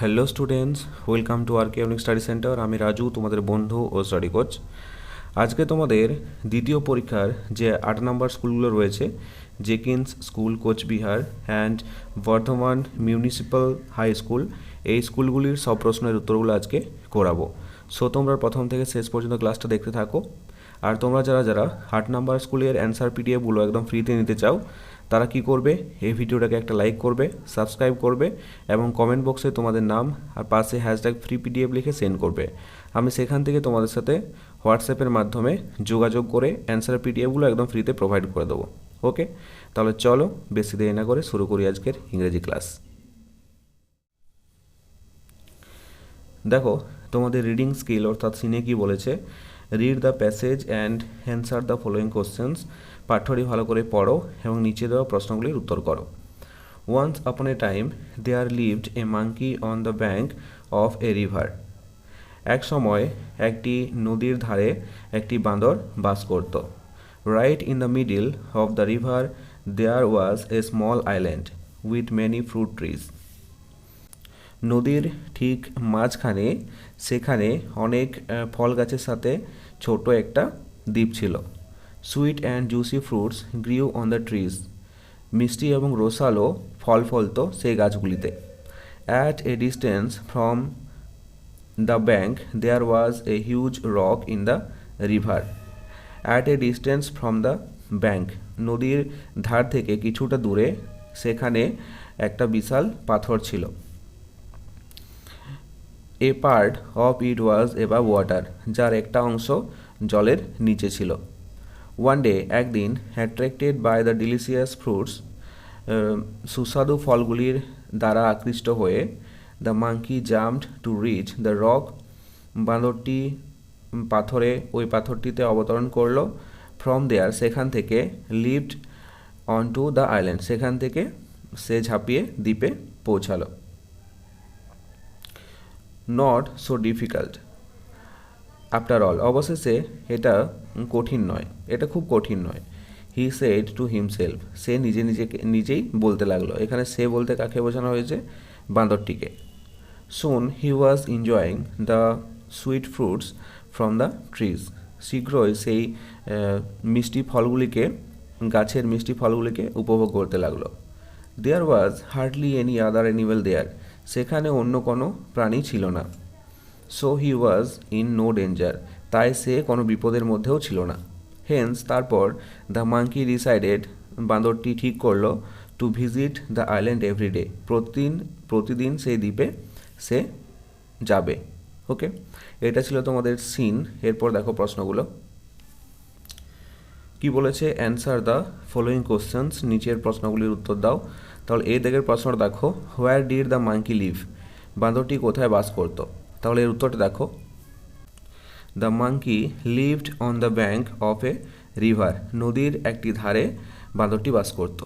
Hello students welcome to R K study centre আমি রাজু, তোমাদের বন্ধু ও স্টাডি কোচ আজকে তোমাদের দ্বিতীয় পরীক্ষার যে আট নম্বর স্কুলগুলো রয়েছে Jenkins school Cooch Behar and Bardhaman municipal high school এই স্কুলগুলির সব প্রশ্নের উত্তরগুলো আজকে করাবো। সো তোমরা প্রথম থেকে শেষ পর্যন্ত ক্লাসটা দেখতে থাকো। আর তোমরা যারা যারা আট নাম্বার স্কুলের অ্যান্সার পিডিএফগুলো একদম ফ্রিতে নিতে চাও তারা কি করবে? এই ভিডিওটাকে একটা লাইক করবে সাবস্ক্রাইব করবে এবং কমেন্ট বক্সে তোমাদের নাম আর পাশে হ্যাশট্যাগ ফ্রি পিডিএফ লিখে সেন্ড করবে। আমি সেখান থেকে তোমাদের সাথে হোয়াটসঅ্যাপের মাধ্যমে যোগাযোগ করে অ্যান্সার পিডিএফগুলো একদম ফ্রিতে প্রোভাইড করে দেবো। ওকে তাহলে চলো বেশি দেরি না করে শুরু করি আজকের ইংরেজি ক্লাস দেখো, তোমাদের রিডিং স্কিল অর্থাৎ সিনে কি বলেছে? Read the passage and answer the following questions পাঠ্যটি ভালো করে পড়ো এবং নিচে দেওয়া প্রশ্নগুলির উত্তর করো। Once upon a time there lived a monkey on the bank of a river এক সময় একটি নদীর ধারে একটি বাঁদর বাস করত। Right in the middle of the river there was a small island with many fruit trees নদীর ঠিক মাঝখানে, সেখানে অনেক ফল গাছের সাথে ছোট একটা দ্বীপ ছিল। Sweet and juicy fruits grew on the trees. মিষ্টি এবং রসালো ফল ফলতো সেই গাছগুলিতে। At a distance from the bank there was a huge rock in the river at a distance from the bank, নদীর ধার থেকে কিছুটা দূরে সেখানে একটা বিশাল পাথর ছিল। এ পার্ট অফ ইট ওয়াজ এবার ওয়াটার যার একটা অংশ জলের নিচে ছিল। ওয়ান ডে একদিন attracted by the delicious fruits সুস্বাদু ফলগুলির দ্বারা আকৃষ্ট হয়ে the monkey jumped to reach the rock বাঁদরটি পাথরে, ওই পাথরটিতে অবতরণ করল ফ্রম দেয়ার সেখান থেকে lived on to the island সেখান থেকে সে ঝাঁপিয়ে দ্বীপে পৌঁছালো। Not so difficult after all অবশেষে এটা কঠিন নয়। এটা খুব কঠিন নয়। হি সেড টু হিমসেলফ সে নিজে নিজেকে নিজেই বলতে লাগল। এখানে সে বলতে কাকে বোঝানো হয়েছে? বাঁদরটিকে soon he was enjoying the sweet fruits from the trees শীঘ্রই সেই মিষ্টি ফলগুলিকে, গাছের মিষ্টি ফলগুলিকে উপভোগ করতে লাগল। There was hardly any other animal there সেখানে অন্য কোনো প্রাণী ছিল না। So he was in no danger তাই সে কোনো বিপদের মধ্যেও ছিল না। হেন্স তারপর দ্য মাঙ্কি ডিসাইডেড বাঁদরটি ঠিক করল to visit the island every day প্রতিদিন প্রতিদিন সেই দ্বীপে সে যাবে ওকে এটা ছিল তোমাদের সিন এরপর দেখো প্রশ্নগুলো। কি বলেছে? অ্যান্সার দ্য ফলোয়িং কোশ্চেন্স নিচের প্রশ্নগুলির উত্তর দাও। তাহলে এই দিকের প্রশ্নটা দেখো। Where did the monkey live বাঁদরটি কোথায় বাস করতো? তাহলে এর উত্তরটা দেখো। The monkey lived on the bank of a river নদীর একটি ধারে বাঁদরটি বাস করত।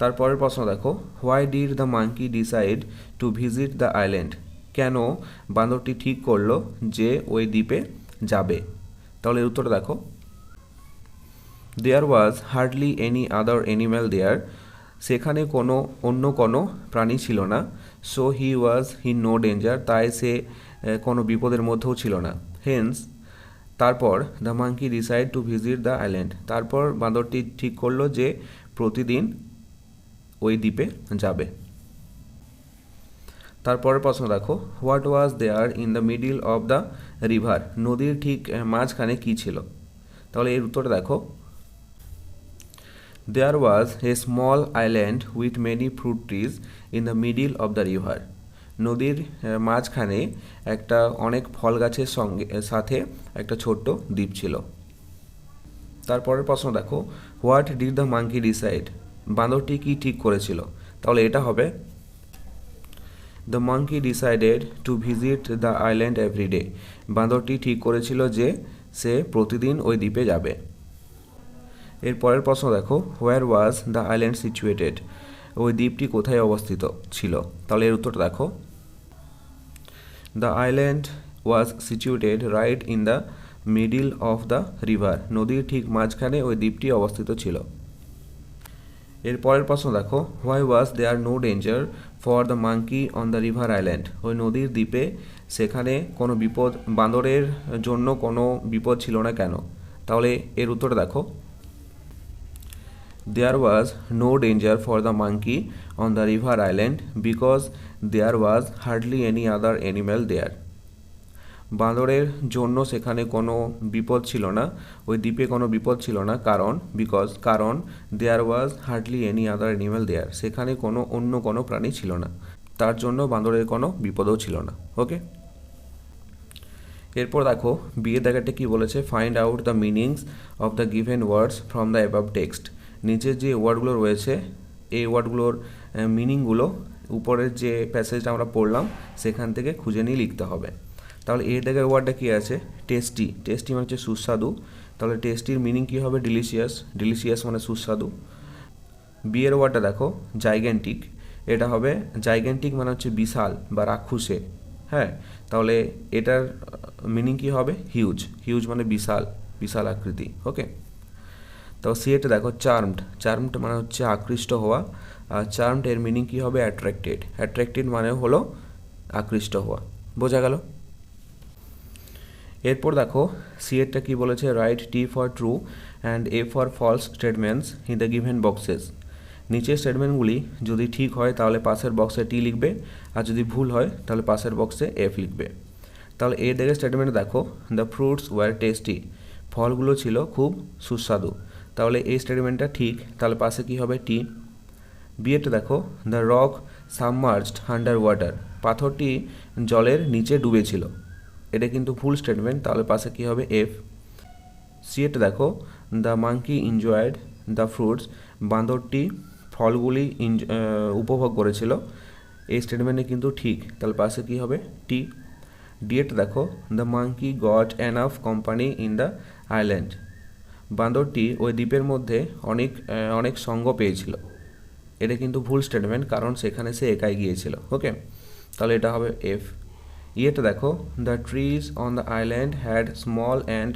তারপরের প্রশ্ন দেখো why did the monkey decide to visit the island কেন বাঁদরটি ঠিক করল যে ওই দ্বীপে যাবে? তাহলে এর উত্তরটা দেখো। There was hardly any other animal there সেখানে কোনো, অন্য কোনো প্রাণী ছিল না। So he was he no danger তাই সে কোনো বিপদের মধ্যেও ছিল না। হেন্স তারপর the monkey decide to visit the island তারপর বাঁদরটি ঠিক করল যে প্রতিদিন ওই দ্বীপে যাবে। তারপরের প্রশ্ন দেখো what was there in the middle of the river নদীর ঠিক মাঝখানে কী ছিল? তাহলে এর উত্তরটা দেখো। There was a small island with many fruit trees in the middle of the river নদীর মাঝখানে একটা অনেক ফল গাছের সঙ্গে সাথে একটা ছোট্ট দ্বীপ ছিল। তারপরের প্রশ্ন দেখো, what did the monkey decide? বাঁদরটি কি ঠিক করেছিল? তাহলে এটা হবে, the monkey decided to visit the island every day বাঁদরটি ঠিক করেছিল যে সে প্রতিদিন ওই দ্বীপে যাবে। এর পরের প্রশ্ন দেখো, where was the island situated? ওই দ্বীপটি কোথায় অবস্থিত ছিল? তাহলে এর উত্তরটা দেখো the island was situated right in the middle of the river নদীর ঠিক মাঝখানে ওই দ্বীপটি অবস্থিত ছিল। এর পরের প্রশ্ন দেখো। Why was there no danger for the monkey on the river island ওই নদীর দ্বীপে সেখানে কোনো বিপদ বাঁদরের জন্য কোনো বিপদ ছিল না কেন? তাহলে এর উত্তরটা দেখো। There was no danger for the monkey on the river island because there was hardly any other animal there. বাঁদরের জন্য সেখানে কোনো বিপদ ছিল না, ওই দ্বীপে কোনো বিপদ ছিল না, কারণ বিকজ কারণ there was hardly any other animal there সেখানে কোনো অন্য কোনো প্রাণী ছিল না, তার জন্য বাঁদরের কোনো বিপদও ছিল না ওকে এরপর দেখো বিয়ে দেখাটা কি বলেছে? Find out the meanings of the given words from the above text নিচের যে ওয়ার্ডগুলো রয়েছে, এই ওয়ার্ডগুলোর মিনিংগুলো, উপরের যে প্যাসেজটা আমরা পড়লাম, সেখান থেকে খুঁজে নিয়ে লিখতে হবে। তাহলে এর দাগের ওয়ার্ডটা কী আছে? টেস্টি। টেস্টি মানে হচ্ছে সুস্বাদু। তাহলে টেস্টির মিনিং কী হবে? ডিলিশিয়াস। ডিলিশিয়াস মানে সুস্বাদু। বিয়ের ওয়ার্ডটা দেখো জাইগ্যান্টিক এটা হবে জাইগ্যান্টিক মানে হচ্ছে বিশাল বা রাক্ষুসে। হ্যাঁ? তাহলে এটার মিনিং কী হবে? হিউজ। হিউজ মানে বিশাল বিশাল আকৃতি। ওকে? তো সিএটা দেখো চার্মড চার্মড মানে হচ্ছে আকৃষ্ট হওয়া, আর চার্মড এর মিনিং কী হবে? অ্যাট্রাক্টেড অ্যাট্রাক্টেড মানে হলো আকৃষ্ট হওয়া। বোঝা গেল? এরপর দেখো সিএরটা কি বলেছে? Write T for true and F for false statements in the given boxes নিচের স্টেটমেন্টগুলি যদি ঠিক হয়, তাহলে পাশের বক্সে টি লিখবে, আর যদি ভুল হয়, তাহলে পাশের বক্সে এফ লিখবে। তাহলে এ দেখে স্টেটমেন্ট দেখো দ্য ফ্রুটস ওয়ার টেস্টি ফলগুলো ছিল খুব সুস্বাদু। তাহলে এই স্টেটমেন্টটা ঠিক, তাহলে পাশে কি হবে টি? বিয়েটা দেখো the rock submerged under water পাথরটি জলের নিচে ডুবেছিল। এটা কিন্তু ফুল স্টেটমেন্ট তাহলে পাশে কি হবে এফ সিএটা দেখো the monkey enjoyed the fruits বাঁদরটি ফলগুলি উপভোগ করেছিল। এই স্টেটমেন্টে কিন্তু ঠিক, তাহলে পাশে কি হবে টি ডিএট দেখো the monkey got enough company in the island বাঁদরটি ওই দ্বীপের মধ্যে অনেক অনেক সঙ্গ পেয়েছিল। এটা কিন্তু ভুল স্টেটমেন্ট কারণ সেখানে সে একাই গিয়েছিল ওকে তাহলে এটা হবে এফ ইয়েটা দেখো the trees on the island had small and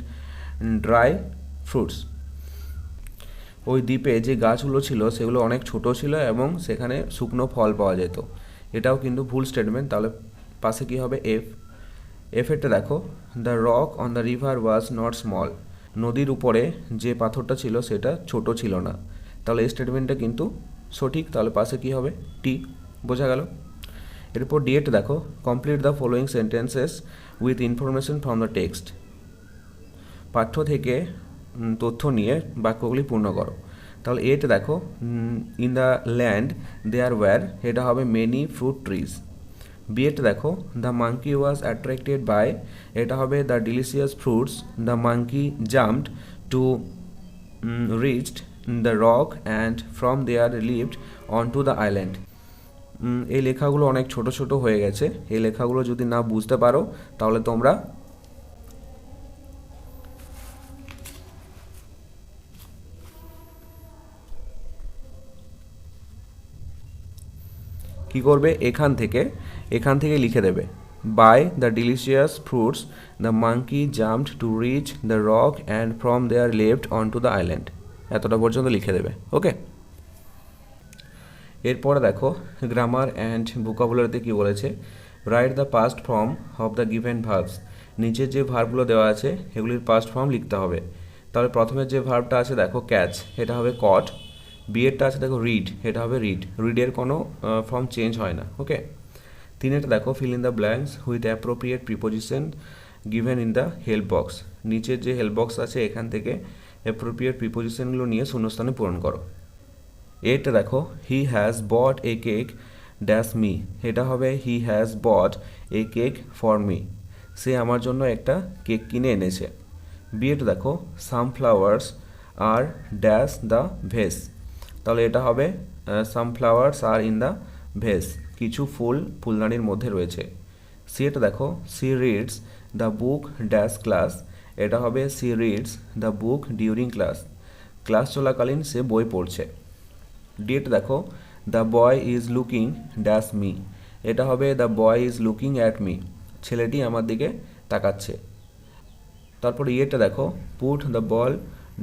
dry fruits ওই দ্বীপে যে গাছগুলো ছিল সেগুলো অনেক ছোট ছিল এবং সেখানে শুকনো ফল পাওয়া যেত। এটাও কিন্তু ভুল স্টেটমেন্ট তাহলে পাশে কী হবে এফ এফেরটা দেখো the rock on the river was not small নদীর উপরে যে পাথরটা ছিল সেটা ছোট ছিল না। তাহলে এই স্টেটমেন্টটা কিন্তু সঠিক, তাহলে পাশে কী হবে? টি বোঝা গেল? এরপর ডিএট দেখো complete the following sentences with information from the text পাঠ্য থেকে তথ্য নিয়ে বাক্যগুলি পূর্ণ করো। তাহলে এতে দেখো in the land there were এটা হবে মেনি ফ্রুট ট্রিজ বিয়েটা দেখো the monkey was attracted by এটা হবে the delicious fruits the monkey jumped to reached the rock and from there lived on to the island এই লেখাগুলো অনেক ছোট ছোট হয়ে গেছে। এই লেখাগুলো যদি না বুঝতে পারো, তাহলে তোমরা কি করবে? এখান থেকে এখান থেকে লিখে দেবে by the delicious fruits the monkey jumped to reach the rock and from there left on to the island এতটা পর্যন্ত লিখে দেবে ওকে এরপরে দেখো গ্রামার অ্যান্ড ভোকাবুলারিতে কী বলেছে? Write the past form of the given verbs নিচের যে ভার্বগুলো দেওয়া আছে, এগুলির পাস্ট ফর্ম লিখতে হবে। তাহলে প্রথমে যে ভার্বটা আছে, দেখো ক্যাচ এটা হবে কট বিয়েরটা আছে, দেখো রিড এটা হবে রিড রিডের কোনো ফর্ম চেঞ্জ হয় না ওকে তিনেরটা দেখো fill in the blanks with appropriate preposition given in the help box নিচের যে হেল্প বক্স আছে, এখান থেকে অ্যাপ্রোপ্রিয়েট প্রিপোজিশনগুলো নিয়ে শূন্যস্থানে পূরণ করো। এটা দেখো he has bought a cake dash me এটা হবে he has bought a cake for me সে আমার জন্য একটা কেক কিনে এনেছে। বিয়েটা দেখো sunflowers are dash the vase তাহলে এটা হবে sunflowers are in the vase কিছু ফুল ফুলদানির মধ্যে রয়েছে। সি এটা দেখো, she reads the book dash class এটা হবে she reads the book during class class চলাকালীন সে বই পড়ছে। ডেট দেখো the boy is looking dash me এটা হবে the boy is looking at me ছেলেটি আমার দিকে তাকাচ্ছে। তারপর ইয়েটা দেখো put the ball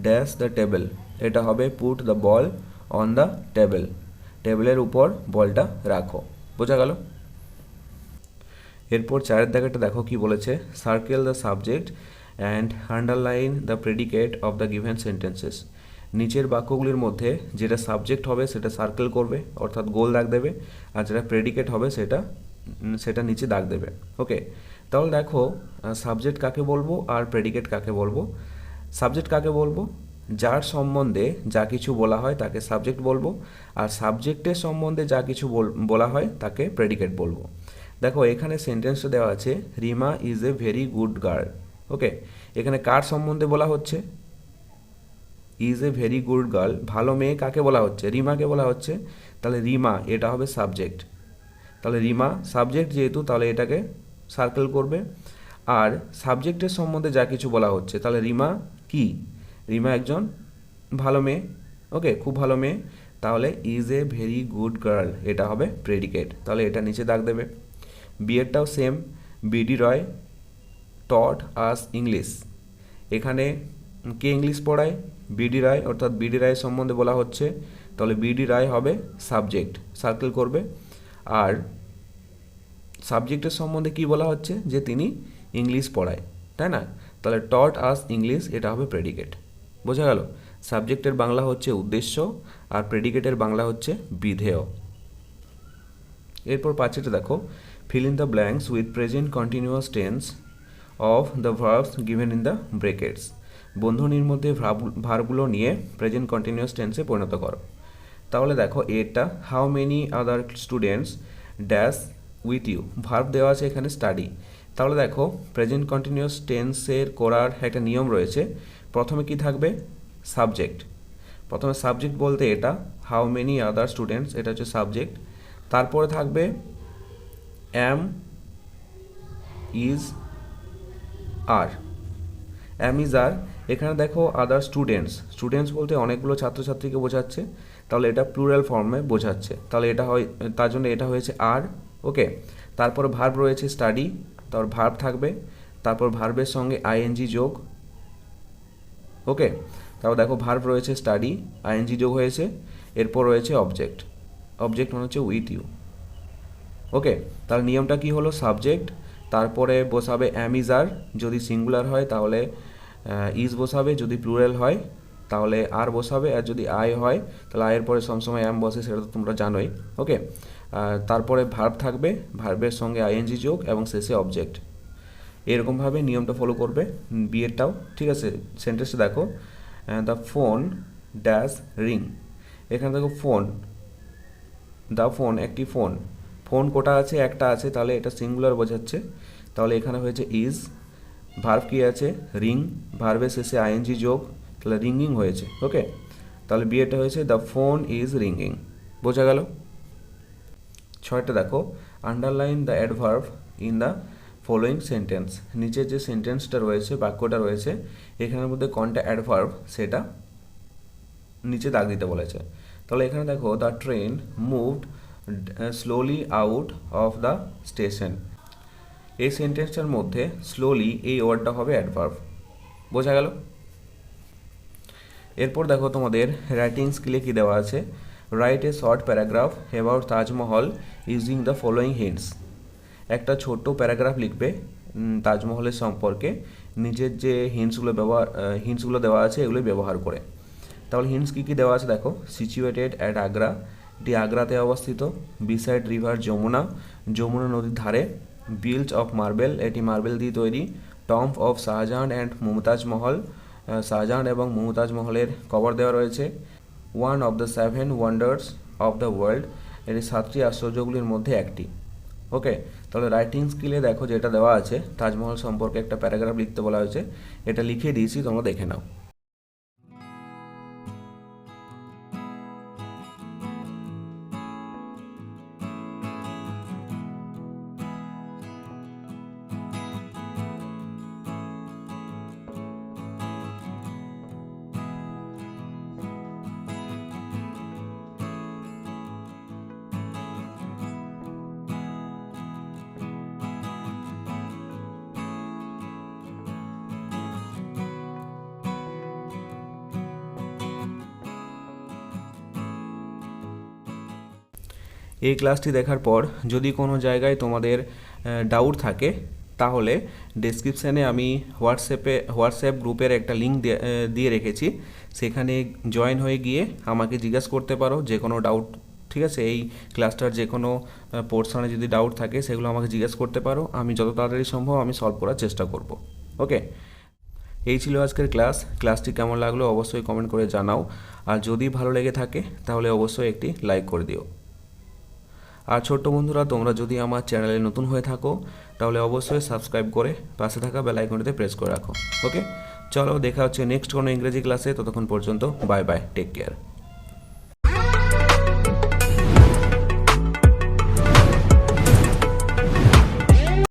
dash the table এটা হবে put the ball on the table টেবিলের উপর বলটা রাখো। বোঝা গেল? এরপর চারের দাগেটা দেখো কি বলেছে। Circle the subject and underline the predicate of the given sentences নিচের বাক্যগুলির মধ্যে যেটা সাবজেক্ট হবে সেটা সার্কেল করবে, অর্থাৎ গোল দাগ দেবে, আর যেটা প্রেডিকেট হবে সেটা সেটা নিচে দাগ দেবে। ওকে তাহলে দেখো সাবজেক্ট কাকে বলব আর প্রেডিকেট কাকে বলব? সাবজেক্ট কাকে বলব? যার সম্বন্ধে যা কিছু বলা হয় তাকে সাবজেক্ট বলব, আর সাবজেক্টের সম্বন্ধে যা কিছু বল- হয় তাকে প্রেডিকেট বলব। দেখো, এখানে সেন্টেন্সটা দেওয়া আছে, Rima is a very good girl okay এখানে কার সম্বন্ধে বলা হচ্ছে? Is a very good girl ভালো মেয়ে কাকে বলা হচ্ছে? রিমাকে বলা হচ্ছে। তাহলে রিমা, এটা হবে সাবজেক্ট তাহলে রিমা সাবজেক্ট যেহেতু, তাহলে এটাকে সার্কেল করবে। আর সাবজেক্টের সম্বন্ধে যা কিছু বলা হচ্ছে, তাহলে রিমা কি? রিমা একজন ভালো মেয়ে। ওকে, খুব ভালো মেয়ে। তাহলে is a very good girl এটা হবে প্রেডিকেট তাহলে এটা নিচে দাগ দেবে। বিএডটাও same BD Roy taught us English এখানে কে ইংলিশ পড়ায়? বিডি রায় অর্থাৎ বিডি রায় সম্বন্ধে বলা হচ্ছে। তাহলে বিডি রায় হবে সাবজেক্ট সার্কেল করবে। আর সাবজেক্টের সম্বন্ধে কি বলা হচ্ছে? যে তিনি ইংলিশ পড়ায়, তাই না? তাহলে টট আস ইংলিশ এটা হবে প্রেডিকেট বোঝা গেল? সাবজেক্টের বাংলা হচ্ছে উদ্দেশ্য আর প্রেডিকেটের বাংলা হচ্ছে বিধেয়। এরপর পাঁচেটা দেখো। Fill in the blanks with present continuous tense of the verbs given in the brackets বন্ধনীর মধ্যে ভার্ব- ভার্বগুলো নিয়ে প্রেজেন্ট কন্টিনিউয়াস টেন্সে পরিণত করো। তাহলে দেখো এটা how many other students dash with you verb দেওয়া আছে এখানে স্টাডি তাহলে দেখো প্রেজেন্ট কন্টিনিউয়াস টেন্সের করার একটা নিয়ম রয়েছে। প্রথমে কি থাকবে? সাবজেক্ট প্রথমে সাবজেক্ট বলতে এটা হাউ মেনি আদার স্টুডেন্টস এটা হচ্ছে সাবজেক্ট তারপরে থাকবে am is R am is আর এখানে দেখো আদার স্টুডেন্টস স্টুডেন্টস বলতে অনেকগুলো ছাত্রছাত্রীকে বোঝাচ্ছে। তাহলে এটা প্লুরাল ফর্মে বোঝাচ্ছে। তাহলে এটা হয়, তার জন্য এটা হয়েছে আর ওকে তারপর ভার্ব রয়েছে স্টাডি তারপর ভার্ব থাকবে, তারপর ভার্বের সঙ্গে আইএনজি যোগ। ওকে তারপর দেখো ভার্ব রয়েছে স্টাডি আইএনজি যোগ হয়েছে, এরপর রয়েছে অবজেক্ট অবজেক্ট মানে হচ্ছে উইথ ইউ ওকে তার নিয়মটা কি হলো? সাবজেক্ট তারপরে বসাবে অ্যাম ইজ আর যদি সিঙ্গুলার হয়, তাহলে ইজ বসাবে। যদি প্লুরাল হয়, তাহলে আর বসাবে। আর যদি আই হয়, তাহলে আয়ের পরে সবসময় অ্যাম বসে, সেটা তো তোমরা জানোই। ওকে তারপরে ভার্ব থাকবে ভার্বের সঙ্গে আইএনজি যোগ এবং শেষে অবজেক্ট এরকমভাবে নিয়মটা ফলো করবে বিয়েরটাও, ঠিক আছে? সেন্টেন্সটা দেখো দ্য ফোন ড্যাশ রিং এখানে দেখো ফোন দ্য ফোন একটি ফোন ফোন কোটা আছে, একটা আছে, তাহলে এটা সিঙ্গুলার বোঝাচ্ছে। তাহলে এখানে হয়েছে ইজ ভার্ভ কী আছে? রিং ভার্ভের শেষে আইএনজি যোগ, তাহলে রিঙ্গিং হয়েছে ওকে তাহলে বিয়েটা হয়েছে দ্য ফোন ইজ রিঙ্গিং বোঝা গেল? ছয়টা দেখো underline the adverb in the following sentence নিচের যে সেন্টেন্সটা রয়েছে, বাক্যটা রয়েছে, এখানের মধ্যে কোনটা অ্যাডভার্ভ সেটা নিচে দাগ দিতে বলেছে। তাহলে এখানে দেখো the train moved slowly out of the station এই সেন্টেন্সটার মধ্যে স্লোলি এই ওয়ার্ডটা হবে অ্যাডভার্ভ বোঝা গেল? এরপর দেখো তোমাদের রাইটিং স্কিলে কী দেওয়া আছে? Write a short paragraph about Taj Mahal using the following hints একটা ছোট্ট প্যারাগ্রাফ লিখবে তাজমহলের সম্পর্কে, নিজের যে হিন্টসগুলো ব্যবহার হিন্টসগুলো দেওয়া আছে এগুলো ব্যবহার করে। তাহলে হিন্টস কী কী দেওয়া আছে দেখো সিচুয়েটেড অ্যাট আগ্রা এটি আগ্রাতে অবস্থিত বিসাইড রিভার যমুনা যমুনা নদীর ধারে বিল্ট অফ মার্বেল এটি মার্বেল দিয়ে তৈরি tomb of Shah Jahan and Mumtaz Mahal Shah Jahan এবং মুমতাজ মহলের কভার দেওয়া রয়েছে। One of the seven wonders of the world এটি সাতটি আশ্চর্যগুলির মধ্যে একটি। ওকে তাহলে রাইটিং স্কিলে দেখো যেটা দেওয়া আছে, তাজমহল সম্পর্কে একটা প্যারাগ্রাফ লিখতে বলা হয়েছে। এটা লিখে দিয়েছি, তোমরা দেখে নাও। এই ক্লাসটি দেখার পর যদি কোনো জায়গায় তোমাদের ডাউট থাকে, তাহলে ডেসক্রিপশানে আমি হোয়াটসঅ্যাপে হোয়াটসঅ্যাপ গ্রুপের একটা লিঙ্ক দিয়ে রেখেছি। সেখানে জয়েন হয়ে গিয়ে আমাকে জিজ্ঞাসা করতে পারো যে কোনো ডাউট ঠিক আছে? এই ক্লাসটার যে কোনো পোর্শনে যদি ডাউট থাকে, সেগুলো আমাকে জিজ্ঞেস করতে পারো। আমি যত তাড়াতাড়ি সম্ভব আমি সলভ করার চেষ্টা করব। ওকে এই ছিল আজকের ক্লাস ক্লাসটি কেমন লাগল অবশ্যই কমেন্ট করে জানাও। আর যদি ভালো লেগে থাকে, তাহলে অবশ্যই একটি লাইক করে দিও। আর ছোট্ট বন্ধুরা, তোমরা যদি আমার চ্যানেলে নতুন হয়ে থাকো, তাহলে অবশ্যই সাবস্ক্রাইব করে পাশে থাকা বেল আইকনটিতে প্রেস করে রাখো। ওকে চলো, দেখা হচ্ছে নেক্সট কোনো ইংরেজি ক্লাসে ততক্ষণ পর্যন্ত বাই বাই টেক কেয়ার